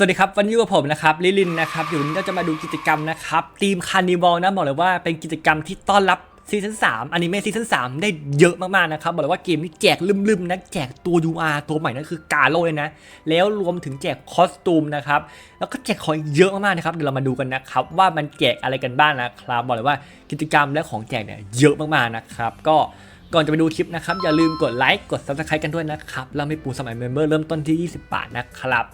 สวัสดีครับวันนี้อยู่กับผมนะครับลิลินนะครับอยู่นี้เราจะมาดูกิจกรรมนะครับทีมคาร์นิวัลนะบอกเลยว่าเป็นกิจกรรมที่ต้อนรับซีซั่น3อนิเมะซีซั่น3ได้เยอะมากๆนะครับบอกเลยว่าเกมนี้แจกลืมๆนะแจกตัว UR ตัวใหม่นั่นคือกาโลเลยนะ แล้วรวมถึงแจกคอสตูมนะครับแล้วก็แจกของเยอะมากๆนะครับเดี๋ยวเรามาดูกันนะครับว่ามันแจกอะไรกันบ้างนะครับบอกเลยว่ากิจกรรมและของแจกเนี่ยเยอะมากๆนะครับก็ก่อนจะไปดูคลิปนะครับอย่าลืมกดไลค์กด subscribe กันด้วยนะครับเราไม่ปูสมัยเมมเบอร์เริ่มต้นที่ 20 บาทนะครับ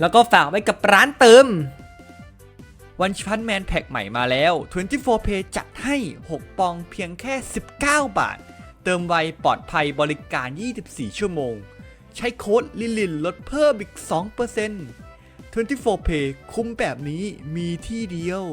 แล้วก็ฝากไว้กับร้านเติมวันชันแมนแพ็กใหม่มาแล้ว 24 Pay จัดให้ 6 ปองเพียงแค่ 19 บาท เติมไวปลอดภัยบริการ 24 ชั่วโมง ใช้โค้ดลิลินลดเพิ่มอีก 2% 24 Pay คุ้มแบบนี้มีที่เดียว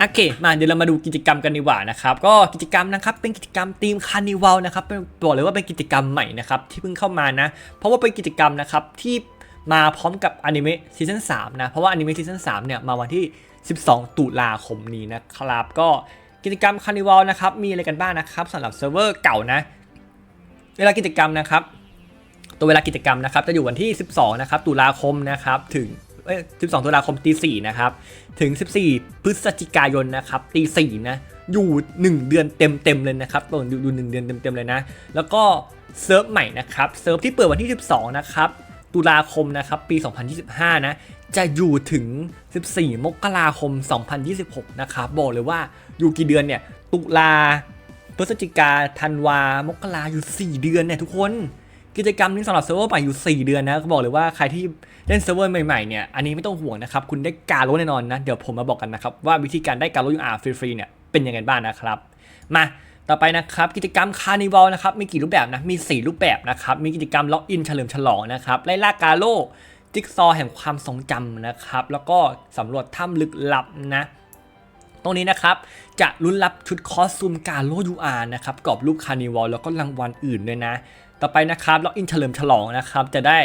โอเค มาเดี๋ยวเรามาดูกิจกรรมกันดีกว่านะครับ ก็กิจกรรมนะครับ เป็นกิจกรรมทีมคาร์นิวัลนะครับ เป็นบอกเลยว่าเป็นกิจกรรมใหม่นะครับที่เพิ่งเข้ามานะ เพราะว่าเป็นกิจกรรมนะครับที่มาพร้อมกับอนิเมะซีซั่น3นะ เพราะว่าอนิเมะซีซั่น3เนี่ยมาวันที่ 12 ตุลาคมนี้นะครับ ก็กิจกรรมคาร์นิวัลนะครับ มีอะไรกันบ้างนะครับสำหรับเซิร์ฟเวอร์เก่านะ เวลากิจกรรมนะครับ ตัวเวลากิจกรรมนะครับจะอยู่วันที่ 12 นะครับ ตุลาคมนะครับ ถึง เอ้ย12 ตุลาคมตี4นะครับ ถึง 14 พฤศจิกายนนะครับตี4นะ อยู่ 1 เดือนเต็มๆเลยนะครับตรงอยู่หนึ่งเดือนเต็มๆเลยนะ แล้วก็เซิร์ฟใหม่นะครับเซิร์ฟที่เปิดวันที่ 12 นะครับ ตุลาคมนะครับปี 2025 นะ จะอยู่ถึง 14 มกราคม 2026 นะครับบอกเลยว่าอยู่กี่เดือนเนี่ย ตุลาพฤศจิกาธันวามกราอยู่ 4 เดือนเนี่ยทุกคน กิจกรรมนี้สำหรับเซิร์ฟเวอร์ใหม่อยู่ 4 เดือนนะก็บอกเลยว่าใครที่เล่นเซิร์ฟเวอร์ใหม่ๆเนี่ยอันนี้ไม่ต้องห่วงนะครับคุณได้การลดแน่นอนนะเดี๋ยวผมมาบอกกันนะครับว่าวิธีการได้การลด UR ฟรีๆเนี่ยเป็นยังไงบ้างนะครับมาต่อไปนะครับกิจกรรมคาร์นิวัลนะครับมีกี่รูปแบบนะมี 4 รูปแบบนะครับมีกิจกรรมล็อกอินเฉลิมฉลองนะครับไล่ล่ากาโลจิ๊กซอแห่งความทรงจำนะครับแล้วก็สำรวจถ้ำลึกลับนะตรงนี้นะครับจะลุ้นรับชุดคอสตูมกาโลยูอาร์นะครับกรอบรูปคาร์นิวัลแล้วก็รางวัลอื่นด้วยนะ ต่อไปนะครับล็อกอินเฉลิมฉลองนะครับจะได้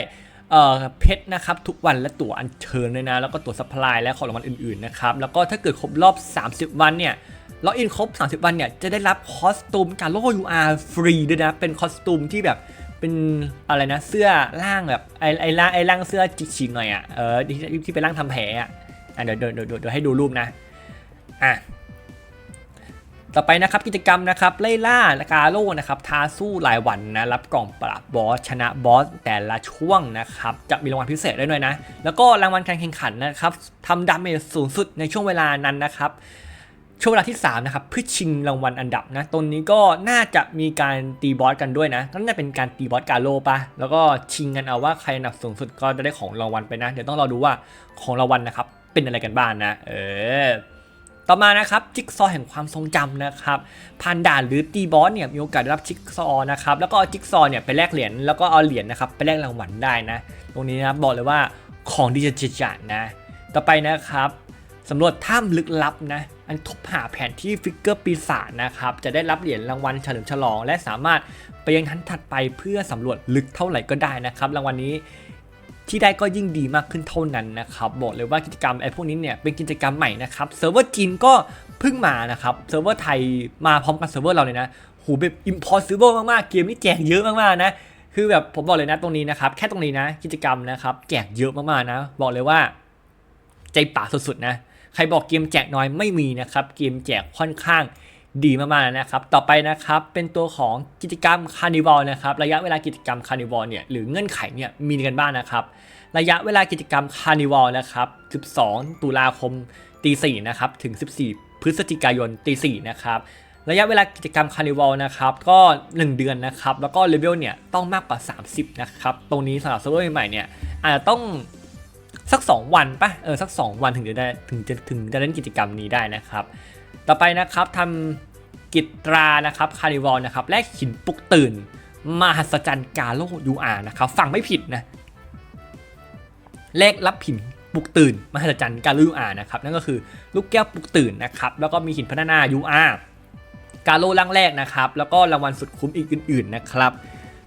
เอ่อเพชรนะครับทุกวันและตั๋วอัญเชิญด้วยนะ แล้วก็ตั๋วสปายและของรางวัลอื่นๆนะครับแล้วก็ถ้าเกิดครบรอบ 30 วันเนี่ยล็อกอินครบ 30 วันเนี่ยจะได้รับคอสตูมการโลยูอาร์ฟรีด้วยนะ เป็นคอสตูมที่แบบเป็นอะไรนะเสื้อล่างแบบไอ้ไอ้ล่างไอ้ล่างเสื้อจิกๆหน่อยอะเออที่ที่เป็นล่างทำแผลอะอะเดี๋ยวเดี๋ยวเดี๋ยวเดี๋ยวให้ดูรูปนะอะ ต่อไปนะครับกิจกรรมนะครับไล่ล่าและกาโลนะครับท้าสู้รายวันนะรับกล่องปราบบอสชนะบอสแต่ละช่วงนะครับจะมีรางวัลพิเศษด้วยด้วยนะ แล้วก็รางวัลการแข่งขันนะครับทำดาเมจสูงสุดในช่วงเวลานั้นนะครับช่วงเวลาที่ 3 นะครับเพื่อชิงรางวัลอันดับนะตรงนี้ก็น่าจะมีการตีบอสกันด้วยนะก็น่าจะเป็นการตีบอสกาโลปะแล้วก็ชิงกันเอาว่าใครอันดับสูงสุดก็จะได้ของรางวัลไปนะ เดี๋ยวต้องรอดูว่าของรางวัลนะครับเป็นอะไรกันบ้างนะเออ ต่อมานะครับจิ๊กซอแห่งความทรงจำนะครับผ่านด่านหรือตีบอสเนี่ยมีโอกาสได้รับจิ๊กซอนะครับแล้วก็จิ๊กซอเนี่ยไปแลกเหรียญแล้วก็เอาเหรียญนะครับไปแลกรางวัลได้นะ ตรงนี้นะครับบอกเลยว่าของดีจะจัดนะต่อไปนะครับสำรวจถ้ำลึกลับนะอันทบหาแผนที่ฟิกเกอร์ปีศาจนะครับจะได้รับเหรียญรางวัลเฉลิมฉลอง และสามารถไปยังทันถัดไปเพื่อสำรวจลึกเท่าไหร่ก็ได้นะครับ รางวัลนี้ ที่ได้ก็ยิ่งดีมากขึ้นเท่านั้นนะครับบอกเลยว่ากิจกรรมไอ้พวกนี้เนี่ยเป็นกิจกรรมใหม่นะครับเซิร์ฟเวอร์จีนก็เพิ่งมานะครับเซิร์ฟเวอร์ไทยมาพร้อมกับเซิร์ฟเวอร์เราเลยนะหูแบบ impossible มากๆ เกมนี้แจกเยอะมากๆนะคือแบบผมบอกเลยนะตรงนี้นะครับแค่ตรงนี้นะกิจกรรมนะครับแจกเยอะมากๆนะ บอกเลยว่า ใจป่าสุดๆนะใครบอกเกมแจกน้อยไม่มีนะครับเกมแจกค่อนข้าง ดีมากๆนะครับ ต่อไปนะครับเป็นตัวของกิจกรรมคาร์นิวัลนะครับระยะเวลากิจกรรมคาร์นิวัลเนี่ยหรือเงื่อนไขเนี่ยมีกันบ้างนะครับ ระยะเวลากิจกรรมคาร์นิวัลนะครับ 12 ตุลาคมตี4นะครับถึง 14 พฤศจิกายนตี4นะครับระยะเวลากิจกรรมคาร์นิวัลนะครับก็ 1 เดือนนะครับแล้วก็เลเวลเนี่ยต้องมากกว่า 30 นะครับ ตรงนี้สำหรับเซิร์ฟเวอร์ใหม่เนี่ยอาจจะต้องสัก 2 วันปะเออสัก 2 วันถึงจะได้ถึงจะถึงจะเล่นกิจกรรมนี้ได้นะครับ ต่อไปนะครับทำ กิตรานะครับคาริวัลนะครับแลกหินปลุกตื่นมหัศจรรย์กาโลยูอานะครับฟังไม่ผิดนะแลกรับหินปลุกตื่นมหัศจรรย์กาโลยูอานะครับนั่นก็คือลูกแก้วปลุกตื่นนะครับแล้วก็มีหินพัฒนายูอากาโลล่างแรกนะครับแล้วก็รางวัลสุดคุ้มอีกอื่น ๆนะครับ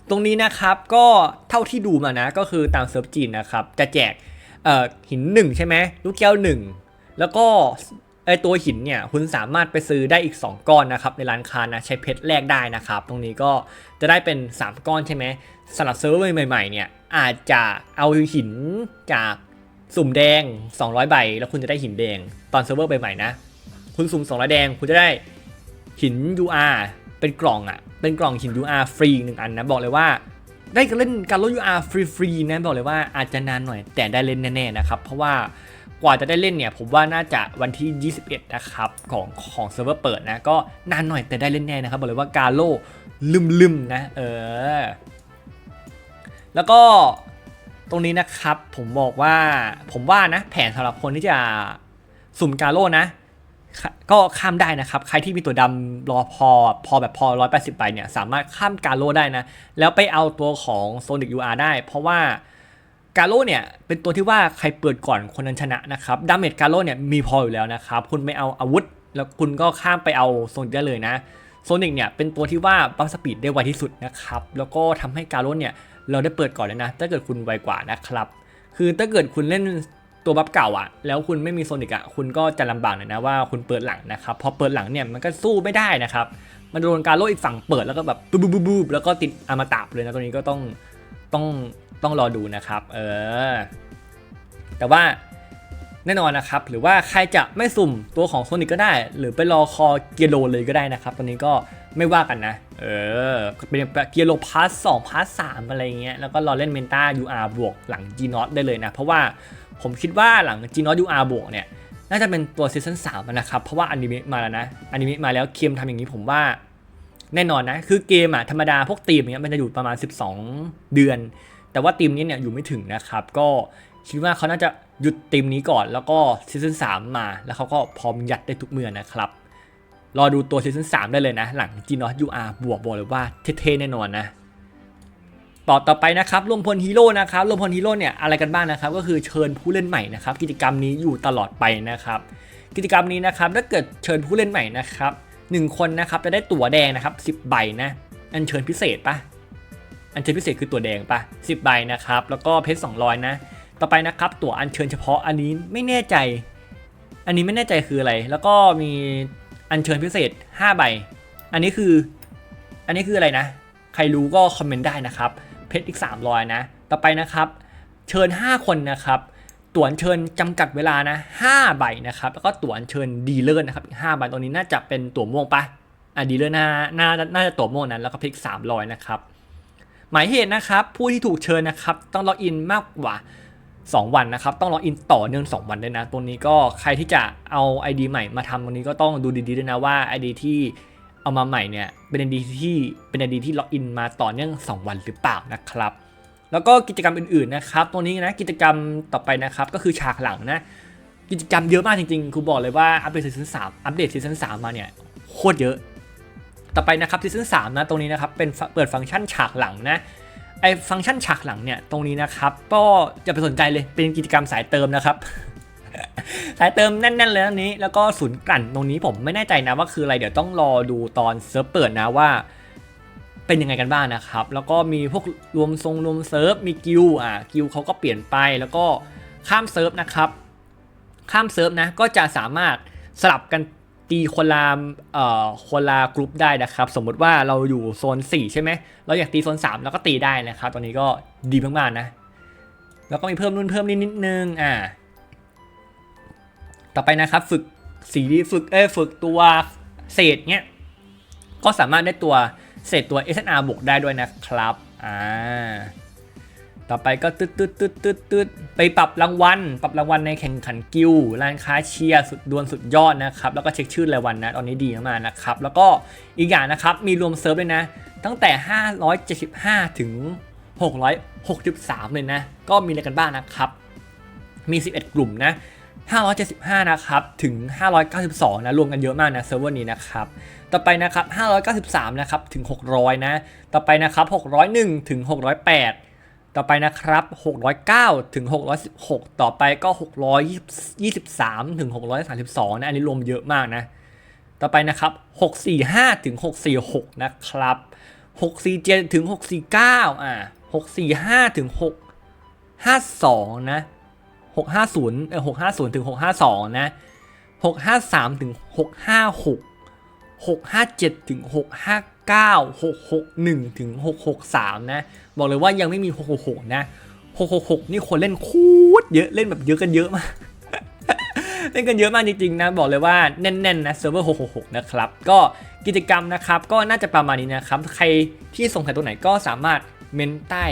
ตรงนี้นะครับก็เท่าที่ดูมานะก็คือตามเซิร์ฟจีนนะครับจะแจกหินหนึ่งใช่ไหมลูกแก้วหนึ่งแล้วก็ ไอตัวหินเนี่ยคุณสามารถไปซื้อได้อีก 2 ก้อนนะครับในร้านค้านะใช้เพชรแลกได้นะครับ ตรงนี้ก็จะได้เป็น 3 ก้อนใช่ไหมสำหรับเซิร์ฟเวอร์ใหม่ๆเนี่ยอาจจะเอาหินจากสุ่มแดง 200 ใบ แล้วคุณจะได้หินแดง ตอนเซิร์ฟเวอร์ใหม่ๆนะ คุณสุ่ม200แดงคุณจะได้หิน UR เป็นกล่องอะ่ะเป็นกล่องหิน UR ฟรีหนึ่งอันนะบอกเลยว่าได้เล่นการลด UR ฟรีๆนะบอกเลยว่าอาจจะนานหน่อยแต่ได้เล่นแน่ๆนะครับเพราะว่า กว่าจะได้เล่นเนี่ยผมว่าน่าจะวันที่ 21 นะครับ ของของเซิร์ฟเวอร์เปิดนะ ก็นานหน่อยแต่ได้เล่นแน่นะครับ บอกเลยว่าการโลลืมๆนะ เออ แล้วก็ตรงนี้นะครับผมบอกว่าผมว่านะ แผนสำหรับคนที่จะสุ่มกาโลนะก็ข้ามได้นะครับ ใครที่มีตัวดำรอพอพอแบบพอ 180ใบเนี่ย สามารถข้ามกาโลได้นะ แล้วไปเอาตัวของ Sonic UR ได้ เพราะว่า กาโลเนี่ยเป็นตัวที่ว่าใครเปิดก่อนคนนั้นชนะนะครับดาเมจกาโลเนี่ยมีพออยู่แล้วนะครับ คุณไม่เอาอาวุธ แล้วคุณก็ข้ามไปเอาโซนิกได้เลยนะโซนิกเนี่ยเป็นตัวที่ว่าบัฟสปีดได้ไวที่สุดนะครับ แล้วก็ทำให้กาโลเนี่ยเราได้เปิดก่อนเลยนะ ถ้าเกิดคุณไวกว่านะครับ คือถ้าเกิดคุณเล่นตัวบัฟเก่าอะแล้วคุณไม่มีโซนิกอะคุณก็จะลำบากหน่อยนะว่าคุณเปิดหลังนะครับพอเปิดหลังเนี่ยมันก็สู้ไม่ได้นะครับมันโดนการโลอีกฝั่งเปิดแล้วก็แบบบูบบูบบูบแล้วก็ติดอมตะเลยนะตัวนี้ก็ต้องต้อง ต้องรอดูนะครับ เออ แต่ว่าแน่นอนนะครับ หรือว่าใครจะไม่สุ่มตัวของโซนิกก็ได้ หรือไปรอคอเกียโลเลยก็ได้นะครับตัวนี้ก็ไม่ว่ากันนะ เออ เป็นเกียโลพาร์ทสองพาร์ทสามอะไรเงี้ย แล้วก็รอเล่นเมนต้า UR บวกหลัง G n o t ได้เลยนะ เพราะว่าผมคิดว่าหลัง G n o t UR บวกเนี่ย น่าจะเป็นตัวซีซั่นสามนะครับ เพราะว่าอนิเมะมาแล้วนะอนิเมะมาแล้วเคมทำอย่างนี้ผมว่าแน่นอนนะ คือเกมอะธรรมดาพวกทีมเนี้ยมันจะอยู่ประมาณ 12 เดือน แต่ว่าทีมนี้เนี่ยอยู่ไม่ถึงนะครับ ก็คิดว่าเขาน่าจะหยุดทีมนี้ก่อน แล้วก็ซีซั่นสามมา แล้วเขาก็พร้อมยัดได้ทุกเมื่อนะครับ รอดูตัวซีซั่น3ได้เลยนะ หลัง g n o t UR บวกบอกเลยว่าเท่ๆแน่นอนนะต่อต่อไปนะครับรวมพลฮีโร่นะครับรวมพลฮีโร่เนี่ยอะไรกันบ้างนะครับ ก็คือเชิญผู้เล่นใหม่นะครับ กิจกรรมนี้อยู่ตลอดไปนะครับ กิจกรรมนี้นะครับถ้าเกิดเชิญผู้เล่นใหม่นะครับหนึ่งคนนะครับจะได้ตั๋วแดงนะครับ10ใบนะอันเชิญพิเศษปะ อันเชิญพิเศษคือตัวแดงปะ10 ใบนะครับ แล้วก็เพชร200 นะ ต่อไปนะครับ ตั๋วอันเชิญเฉพาะอันนี้ไม่แน่ใจ อันนี้ไม่แน่ใจคืออะไร แล้วก็มีอันเชิญพิเศษ 5 ใบ อันนี้คือ อันนี้คืออะไรนะ ใครรู้ก็คอมเมนต์ได้นะครับ เพชรอีก 300 นะ ต่อไปนะครับ เชิญ 5 คนนะครับ ตั๋วอัญเชิญจำกัดเวลานะ 5 ใบนะครับ แล้วก็ตั๋วอัญเชิญดีเลอร์นะครับอีก5ใบตัวนี้น่าจะเป็นตั๋วม่วงปะอะดีเลอร์น่าน่าน่าจะตั๋วม่วงนั้น แล้วก็เพชร300 นะครับ หมายเหตุนะครับ ผู้ที่ถูกเชิญนะครับ ต้องล็อกอินมากกว่า 2 วันนะครับ ต้องล็อกอินต่อเนื่อง 2 วันด้วยนะ ตรงนี้ก็ใครที่จะเอา ID ใหม่มาทำตรงนี้ก็ต้องดูดีๆด้วยนะว่า ID ที่เอามาใหม่เนี่ยเป็น ID ที่เป็น ID ที่ล็อกอินมาต่อเนื่อง 2 วันหรือเปล่านะครับ แล้วก็กิจกรรมอื่นๆนะครับตรงนี้นะกิจกรรมต่อไปนะครับก็คือฉากหลังนะกิจกรรมเยอะมากจริงๆครูบอกเลยว่าอัปเดตซีซั่นสามอัปเดตซีซั่นสามมาเนี่ยโคตรเยอะ ต่อไปนะครับซีซั่นสามนะตรงนี้นะครับเป็นเปิดฟังก์ชันฉากหลังนะไอฟังก์ชันฉากหลังเนี่ยตรงนี้นะครับก็จะไปสนใจเลยเป็นกิจกรรมสายเติมนะครับสายเติมแน่นๆเลยอันนี้ แล้วก็ศูนย์กลั่นตรงนี้ผมไม่แน่ใจนะว่าคืออะไรเดี๋ยวต้องรอดูตอนเซิร์ฟเปิดนะว่า เป็นยังไงกันบ้างนะครับ แล้วก็มีพวกรวมทรงรวมเซิร์ฟมีกิลอะกิลเขาก็เปลี่ยนไปแล้วก็ข้ามเซิร์ฟนะครับ ข้ามเซิร์ฟนะก็จะสามารถสลับกัน ตีคนละเอ่อคนละกรุ๊ปได้นะครับ สมมุติว่าเราอยู่โซน 4 ใช่ไหมเราอยากตีโซน 3 แล้วก็ตีได้นะครับตอนนี้ก็ดีมากๆนะ แล้วก็มีเพิ่มนู่นเพิ่มนี่นิดนึงอ่าต่อไปนะครับฝึกสีฝึกเอ้ฝึกตัวเศษเนี้ยก็สามารถได้ตัวเศษตัว SNR บวกได้ด้วยนะครับอ่า ต่อไปก็ตึ๊ดตึ๊ดตึ๊ดตึ๊ดตึ๊ดไปปรับรางวัล ปรับรางวัลในแข่งขันกิลร้านค้าเชียร์สุดดวลสุดยอดนะครับ แล้วก็เช็คชื่อรายวันนะ ตอนนี้ดีมากๆนะครับ แล้วก็อีกอย่างนะครับ มีรวมเซิร์ฟเลยนะ ตั้งแต่ 575 ถึง 663 เลยนะ ก็มีอะไรกันบ้างนะครับ มี 11 กลุ่มนะ 575 นะครับ ถึง 592 นะ รวมกันเยอะมากนะเซิร์ฟเวอร์นี้นะครับ ต่อไปนะครับ 593 นะครับ ถึง 600 นะ ต่อไปนะครับ 601 ถึง 608 ต่อไปนะครับ 609 ถึง 616 ต่อไปก็ 623 ถึง 632 นะ อันนี้รวมเยอะมากนะ ต่อไปนะครับ 645 ถึง 646 นะครับ 647 ถึง 649 อ่า 645 ถึง 652 นะ 650 เออ650 ถึง 652 นะ 653 ถึง 656 657ถึง659 661ถึง663 นะ บอกเลยว่ายังไม่มี 666 นะ 666 นี่คนเล่นคตรเยอะเล่นแบบเยอะกันเยอะมากเล่นกันเยอะมากจริงๆนะ บอกเลยว่าแน่นๆนะเซิร์ฟเวอร์ 666 นะครับ ก็กิจกรรมนะครับ ก็น่าจะประมาณนี้นะครับ ใครที่สงสัยตรงไหนก็สามารถเมนใต้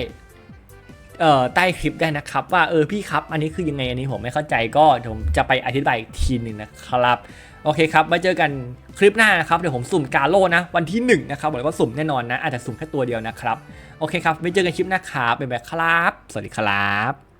เอ่อใต้คลิปได้นะครับว่าเออพี่ครับ อันนี้คือยังไงอันนี้ผมไม่เข้าใจก็ผมจะไปอธิบายอีกทีหนึ่งนะครับ โอเคครับไว้เจอกันคลิปหน้านะครับเดี๋ยวผมสุ่มกาโลนะวันที่1นะครับบอกเลยว่าสุ่มแน่นอนนะอาจจะสุ่มแค่ตัวเดียวนะครับโอเคครับไว้เจอกันคลิปหน้าครับบ๊ายบายครับ สวัสดีครับ